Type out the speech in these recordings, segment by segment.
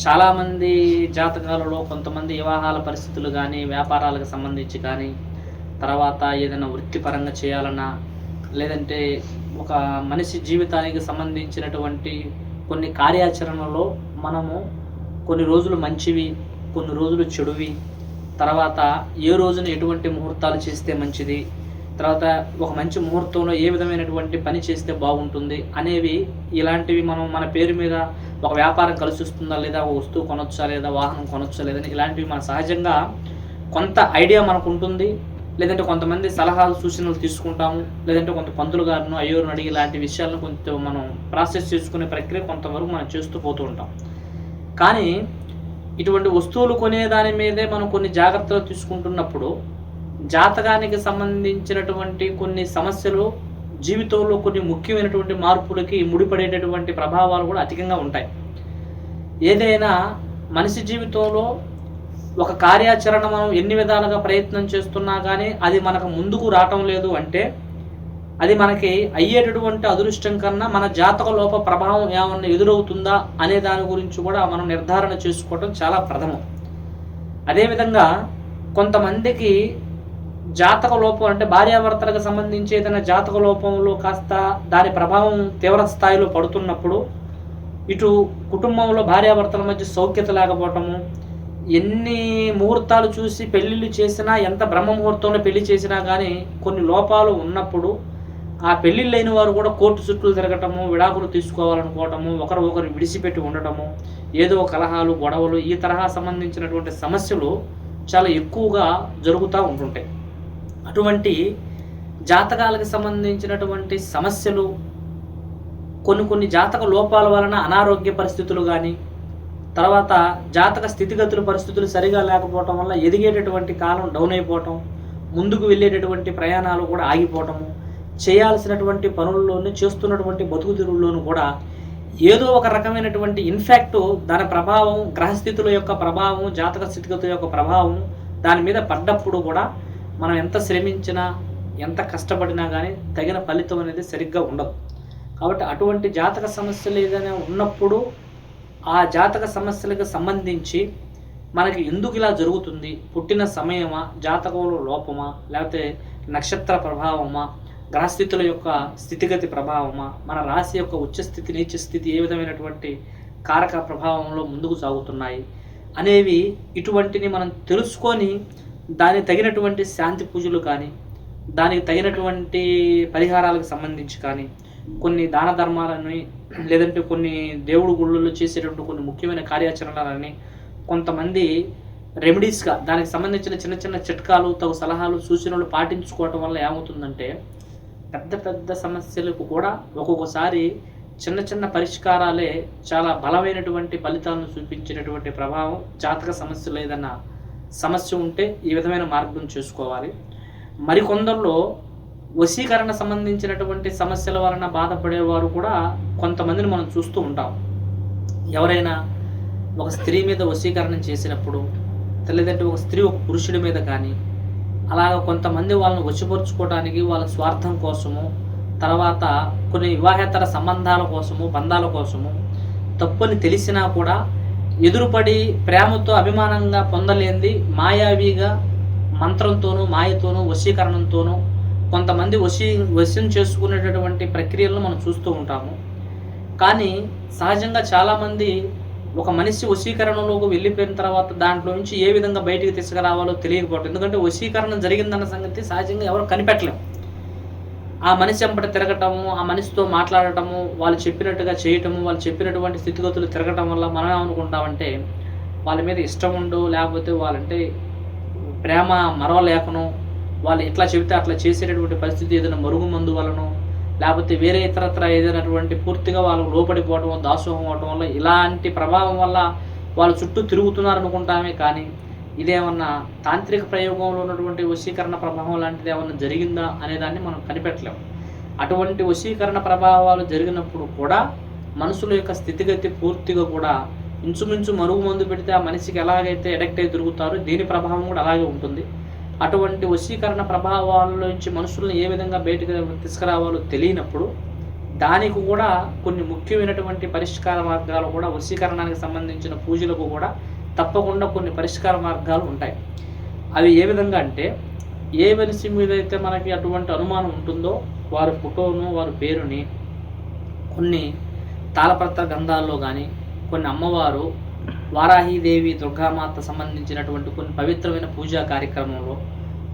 చాలామంది జాతకాలలో కొంతమంది వివాహాల పరిస్థితులు కానీ వ్యాపారాలకు సంబంధించి కానీ తర్వాత ఏదైనా వృత్తిపరంగా చేయాలన్నా లేదంటే ఒక మనిషి జీవితానికి సంబంధించినటువంటి కొన్ని కార్యాచరణలో మనము కొన్ని రోజులు మంచివి కొన్ని రోజులు చెడువి తర్వాత ఏ రోజున ఎటువంటి ముహూర్తాలు చేస్తే మంచిది తర్వాత ఒక మంచి ముహూర్తంలో ఏ విధమైనటువంటి పని చేస్తే బాగుంటుంది అనేవి ఇలాంటివి మనం మన పేరు మీద ఒక వ్యాపారం కలిసి వస్తుందా లేదా ఒక వస్తువు కొనొచ్చా లేదా వాహనం కొనొచ్చా లేదని ఇలాంటివి మన సహజంగా కొంత ఐడియా మనకు ఉంటుంది. లేదంటే కొంతమంది సలహాలు సూచనలు తీసుకుంటాము. లేదంటే కొంత పంతులు గారిను అయ్యోరును అడిగి ఇలాంటి విషయాలను కొంచెం మనం ప్రాసెస్ చేసుకునే ప్రక్రియ కొంతవరకు మనం చేస్తూ పోతూ ఉంటాం. కానీ ఇటువంటి వస్తువులు కొనే దాని మీదే మనం కొన్ని జాగ్రత్తలు తీసుకుంటున్నప్పుడు జాతకానికి సంబంధించినటువంటి కొన్ని సమస్యలు జీవితంలో కొన్ని ముఖ్యమైనటువంటి మార్పులకి ముడిపడేటటువంటి ప్రభావాలు కూడా అధికంగా ఉంటాయి. ఏదైనా మనిషి జీవితంలో ఒక కార్యాచరణ మనం ఎన్ని విధాలుగా ప్రయత్నం చేస్తున్నా కానీ అది మనకు ముందుకు రావటం లేదు అంటే అది మనకి అయ్యేటటువంటి అదృష్టం కన్నా మన జాతక లోప ప్రభావం ఏమన్నా ఎదురవుతుందా అనే దాని గురించి కూడా మనం నిర్ధారణ చేసుకోవడం చాలా ప్రథమం. అదేవిధంగా కొంతమందికి జాతక లోపం అంటే భార్యాభర్తలకు సంబంధించి ఏదైనా జాతక లోపంలో కాస్త దాని ప్రభావం తీవ్ర స్థాయిలో పడుతున్నప్పుడు ఇటు కుటుంబంలో భార్యాభర్తల మధ్య సౌఖ్యత లేకపోవటము ఎన్ని ముహూర్తాలు చూసి పెళ్ళిళ్ళు చేసినా ఎంత బ్రహ్మ ముహూర్తంలో పెళ్ళి చేసినా కానీ కొన్ని లోపాలు ఉన్నప్పుడు ఆ పెళ్ళిళ్ళైన వారు కూడా కోర్టు చుట్టూ తిరగటము విడాకులు తీసుకోవాలనుకోవటము ఒకరు ఒకరు విడిచిపెట్టి ఉండటము ఏదో కలహాలు గొడవలు ఈ తరహా సంబంధించినటువంటి సమస్యలు చాలా ఎక్కువగా జరుగుతూ ఉంటుంటాయి. అటువంటి జాతకాలకు సంబంధించినటువంటి సమస్యలు కొన్ని కొన్ని జాతక లోపాల వలన అనారోగ్య పరిస్థితులు కానీ తర్వాత జాతక స్థితిగతుల పరిస్థితులు సరిగా లేకపోవటం వల్ల ఎదిగేటటువంటి కాలం డౌన్ అయిపోవటం ముందుకు వెళ్ళేటటువంటి ప్రయాణాలు కూడా ఆగిపోవటము చేయాల్సినటువంటి పనుల్లోనూ చేస్తున్నటువంటి బతుకు తెరువుల్లోనూ కూడా ఏదో ఒక రకమైనటువంటి ఇన్ఫ్యాక్ట్ దాని ప్రభావం గ్రహస్థితుల యొక్క ప్రభావం జాతక స్థితిగతుల యొక్క ప్రభావం దాని మీద పడ్డప్పుడు కూడా మనం ఎంత శ్రమించినా ఎంత కష్టపడినా కానీ తగిన ఫలితం అనేది సరిగ్గా ఉండదు. కాబట్టి అటువంటి జాతక సమస్యలు ఏదైనా ఉన్నప్పుడు ఆ జాతక సమస్యలకు సంబంధించి మనకి ఎందుకు ఇలా జరుగుతుంది? పుట్టిన సమయమా జాతకంలో లోపమా లేకపోతే నక్షత్ర ప్రభావమా గ్రహస్థితుల యొక్క స్థితిగతి ప్రభావమా మన రాశి యొక్క ఉచ్చస్థితి నీచ స్థితి ఏ విధమైనటువంటి కారక ప్రభావంలో ముందుకు సాగుతున్నాయి అనేవి ఇటువంటిని మనం తెలుసుకొని దానికి తగినటువంటి శాంతి పూజలు కానీ దానికి తగినటువంటి పరిహారాలకు సంబంధించి కానీ కొన్ని దాన ధర్మాలని లేదంటే కొన్ని దేవుడు గుళ్ళల్లో చేసేటటువంటి కొన్ని ముఖ్యమైన కార్యాచరణలని కొంతమంది రెమెడీస్గా దానికి సంబంధించిన చిన్న చిన్న చిట్కాలు తగు సలహాలు సూచనలు పాటించుకోవటం వల్ల ఏమవుతుందంటే పెద్ద పెద్ద సమస్యలకు కూడా ఒక్కొక్కసారి చిన్న చిన్న పరిష్కారాలే చాలా బలమైనటువంటి ఫలితాలను చూపించేటటువంటి ప్రభావం జాతక సమస్యలు ఏదన్నా సమస్య ఉంటే ఈ విధమైన మార్గం చూసుకోవాలి. మరికొందరిలో వశీకరణ సంబంధించినటువంటి సమస్యల వలన బాధపడేవారు కూడా కొంతమందిని మనం చూస్తూ ఉంటాం. ఎవరైనా ఒక స్త్రీ మీద వశీకరణం చేసినప్పుడు లేదంటే ఒక స్త్రీ ఒక పురుషుడి మీద కానీ అలాగ కొంతమంది వాళ్ళని వశపరుచుకోవడానికి వాళ్ళ స్వార్థం కోసము తర్వాత కొన్ని వివాహేతర సంబంధాల కోసము బంధాల కోసము తప్పని తెలిసినా కూడా ఎదురుపడి ప్రేమతో అభిమానంగా పొందలేంది మాయావిగా మంత్రంతోనూ మాయతోనూ వశీకరణంతోనూ కొంతమంది వశీ వశ్యం చేసుకునేటటువంటి ప్రక్రియలను మనం చూస్తూ ఉంటాము. కానీ సహజంగా చాలామంది ఒక మనిషి వశీకరణలోకి వెళ్ళిపోయిన తర్వాత దాంట్లో నుంచి ఏ విధంగా బయటికి తీసుకురావాలో తెలియకపోవటం. ఎందుకంటే వశీకరణ జరిగిందన్న సంగతి సహజంగా ఎవరు కనిపెట్టలేము ఆ మనిషి వెంపట తిరగటము ఆ మనిషితో మాట్లాడటము వాళ్ళు చెప్పినట్టుగా చేయటము వాళ్ళు చెప్పినటువంటి స్థితిగతులు తిరగటం వల్ల మనం ఏమనుకుంటామంటే వాళ్ళ మీద ఇష్టం ఉండు లేకపోతే వాళ్ళంటే ప్రేమ మరవలేకను వాళ్ళు ఎట్లా చెబితే అట్లా చేసేటటువంటి పరిస్థితి ఏదైనా మరుగు మందు వలన లేకపోతే వేరే ఇతరత్ర ఏదైనటువంటి పూర్తిగా వాళ్ళు లోపడిపోవడం దాసోహం అవడం వల్ల ఇలాంటి ప్రభావం వల్ల వాళ్ళ చుట్టూ తిరుగుతున్నారు అనుకుంటామే కానీ ఇదేమన్నా తాంత్రిక ప్రయోగంలో ఉన్నటువంటి వశీకరణ ప్రభావం లాంటిది ఏమన్నా జరిగిందా అనేదాన్ని మనం కనిపెట్టలేము అటువంటి వశీకరణ ప్రభావాలు జరిగినప్పుడు కూడా మనుషుల యొక్క స్థితిగతి పూర్తిగా కూడా ఇంచుమించు మరుగు మందు పెడితే ఆ మనిషికి ఎలాగైతే ఎడక్ట్ అయి తిరుగుతారో దీని ప్రభావం కూడా అలాగే ఉంటుంది. అటువంటి వశీకరణ ప్రభావాల నుంచి మనుషుల్ని ఏ విధంగా బయటకు తీసుకురావాలో తెలియనప్పుడు దానికి కూడా కొన్ని ముఖ్యమైనటువంటి పరిష్కార మార్గాలు కూడా వశీకరణానికి సంబంధించిన పూజలకు కూడా తప్పకుండా కొన్ని పరిష్కార మార్గాలు ఉంటాయి. అవి ఏ విధంగా అంటే ఏ మనిషి మీద అయితే మనకి అటువంటి అనుమానం ఉంటుందో వారి ఫోటోను వారి పేరుని కొన్ని తాళపత్ర గ్రంథాల్లో కానీ కొన్ని అమ్మవారు వారాహీదేవి దుర్గామాత సంబంధించినటువంటి కొన్ని పవిత్రమైన పూజా కార్యక్రమంలో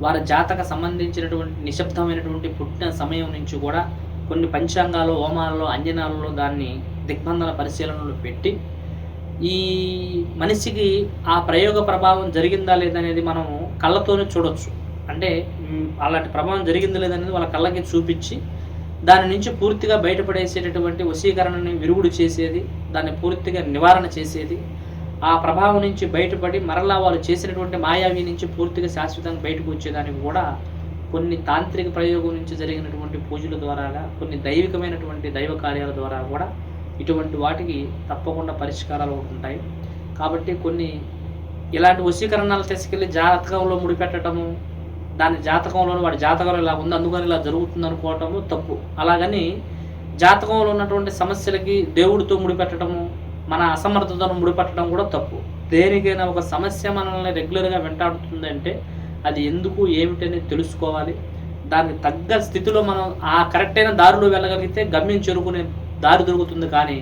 వారి జాతక సంబంధించినటువంటి నిశ్శబ్దమైనటువంటి పుట్టిన సమయం నుంచి కూడా కొన్ని పంచాంగాలు హోమాలలో అంజనాలలో దాన్ని దిగ్బంధన పరిశీలనలు పెట్టి ఈ మనిషికి ఆ ప్రయోగ ప్రభావం జరిగిందా లేదనేది మనం కళ్ళతోనే చూడొచ్చు. అంటే అలాంటి ప్రభావం జరిగిందా లేదనేది వాళ్ళ కళ్ళకి చూపించి దాని నుంచి పూర్తిగా బయటపడేసేటటువంటి వశీకరణని విరుగుడు చేసేది దాన్ని పూర్తిగా నివారణ చేసేది ఆ ప్రభావం నుంచి బయటపడి మరలా వాళ్ళు చేసినటువంటి మాయావి నుంచి పూర్తిగా శాశ్వతంగా బయటకు వచ్చేదానికి కూడా కొన్ని తాంత్రిక ప్రయోగం నుంచి జరిగినటువంటి పూజల ద్వారాగా కొన్ని దైవికమైనటువంటి దైవ కార్యాల ద్వారా కూడా ఇటువంటి వాటికి తప్పకుండా పరిష్కారాలు ఉంటుంటాయి కాబట్టి కొన్ని ఇలాంటి వశీకరణాలు తీసుకెళ్ళి జాతకంలో ముడిపెట్టడము దాని జాతకంలో వాడి జాతకంలో ఇలా ఉంది అందుకని ఇలా జరుగుతుంది అనుకోవటము తప్పు. అలాగని జాతకంలో ఉన్నటువంటి సమస్యలకి దేవుడితో ముడిపెట్టడము మన అసమర్థతను ముడిపెట్టడం కూడా తప్పు. దేనికైనా ఒక సమస్య మనల్ని రెగ్యులర్గా వెంటాడుతుందంటే అది ఎందుకు ఏమిటని తెలుసుకోవాలి. దానికి తగ్గ స్థితిలో మనం ఆ కరెక్ట్ అయిన దారిలో వెళ్ళగలిగితే గమ్యం చేరుకునే దారి దొరుకుతుంది కానీ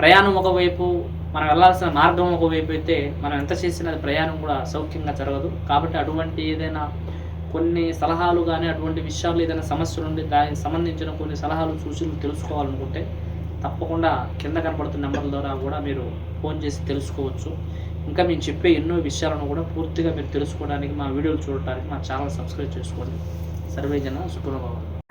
ప్రయాణం ఒకవైపు మనం వెళ్ళాల్సిన మార్గం ఒకవైపు అయితే మనం ఎంత చేసినా ప్రయాణం కూడా సౌఖ్యంగా జరగదు. కాబట్టి అటువంటి ఏదైనా కొన్ని సలహాలు కానీ అటువంటి విషయాలు ఏదైనా సమస్యలు ఉండి దానికి సంబంధించిన కొన్ని సలహాలు సూచనలు తెలుసుకోవాలనుకుంటే తప్పకుండా కింద కనపడుతున్న నెంబర్ల ద్వారా కూడా మీరు ఫోన్ చేసి తెలుసుకోవచ్చు. ఇంకా మేము చెప్పే ఎన్నో విషయాలను కూడా పూర్తిగా మీరు తెలుసుకోవడానికి మా వీడియోలు చూడటానికి మా ఛానల్ సబ్స్క్రైబ్ చేసుకోండి. సర్వే జన